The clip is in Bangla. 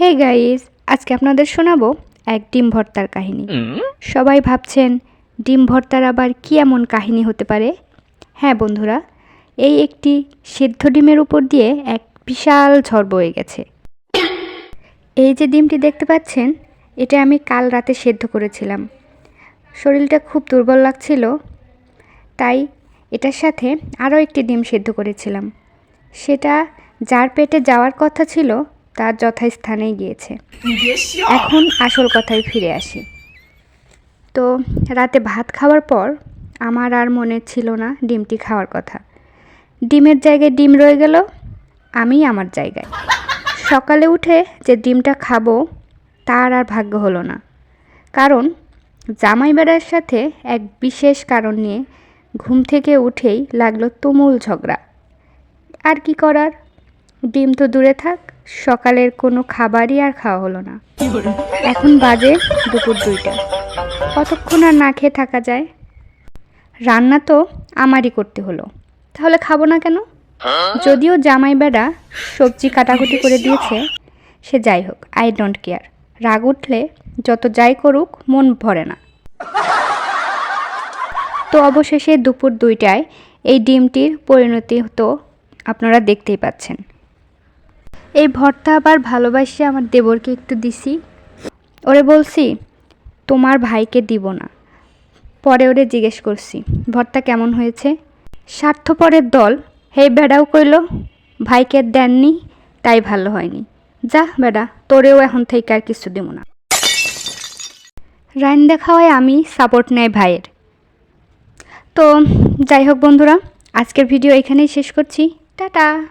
হে গাইস আজকে আপনাদের শোনাবো এক ডিম ভর্তার কাহিনী। সবাই ভাবছেন ডিম ভর্তার আবার কী এমন কাহিনী হতে পারে? হ্যাঁ বন্ধুরা এই একটি সিদ্ধ ডিমের উপর দিয়ে এক বিশাল ঝড় বয়ে গেছে। এই যে ডিমটি দেখতে পাচ্ছেন এটা আমি কাল রাতে সেদ্ধ করেছিলাম। শরীরটা খুব দুর্বল লাগছিল তাই এটার সাথে আরও একটি ডিম সেদ্ধ করেছিলাম। সেটা যার পেটে যাওয়ার কথা ছিল তার যথাস্থানেই গিয়েছে। এখন আসল কথায় ফিরে আসি। তো রাতে ভাত খাওয়ার পর আমার আর মনে ছিল না ডিমটি খাওয়ার কথা। ডিমের জায়গায় ডিম রয়ে গেল আমি আমার জায়গায়। সকালে উঠে যে ডিমটা খাব তার আর ভাগ্য হলো না। কারণ জামাই বেড়ার সাথে এক বিশেষ কারণ নিয়ে ঘুম থেকে উঠেই লাগল তুমুল ঝগড়া। আর কি করার? ডিম তো দূরে থাক সকালের কোনো খাবারই আর খাওয়া হলো না। এখন বাজে দুপুর দুইটা। কতক্ষণ আর না খেয়ে থাকা যায়? রান্না তো আমারই করতে হলো। তাহলে খাব না কেন? যদিও জামাই বেড়া সবজি কাটাকুটি করে দিয়েছে, সে যাই হোক আই ডোন্ট কেয়ার রাগ উঠলে যত যাই করুক, মন ভরে না। তো অবশেষে দুপুর দুইটায় এই ডিমটির পরিণতি তো আপনারা দেখতেই পাচ্ছেন। এই ভর্তা আবার ভালোবাসে আমার দেবরকে একটু দিছি। ওরে বলছি, তোমার ভাইকে দিব না। পরে ওরে জিজ্ঞেস করছি, ভর্তা কেমন হয়েছে? স্বার্থপরের দল। হে বেড়াও কইল, ভাইকে দেননি, তাই ভালো হয়নি। যা বেড়া, তোরেও এখন থেকে আর কিছু দেব না। রাইন দেখাওয়ায় আমি সাপোর্ট নেয় ভাইয়ের। তো, যাই হোক বন্ধুরা, আজকের ভিডিও এখানেই শেষ করছি। টাটা!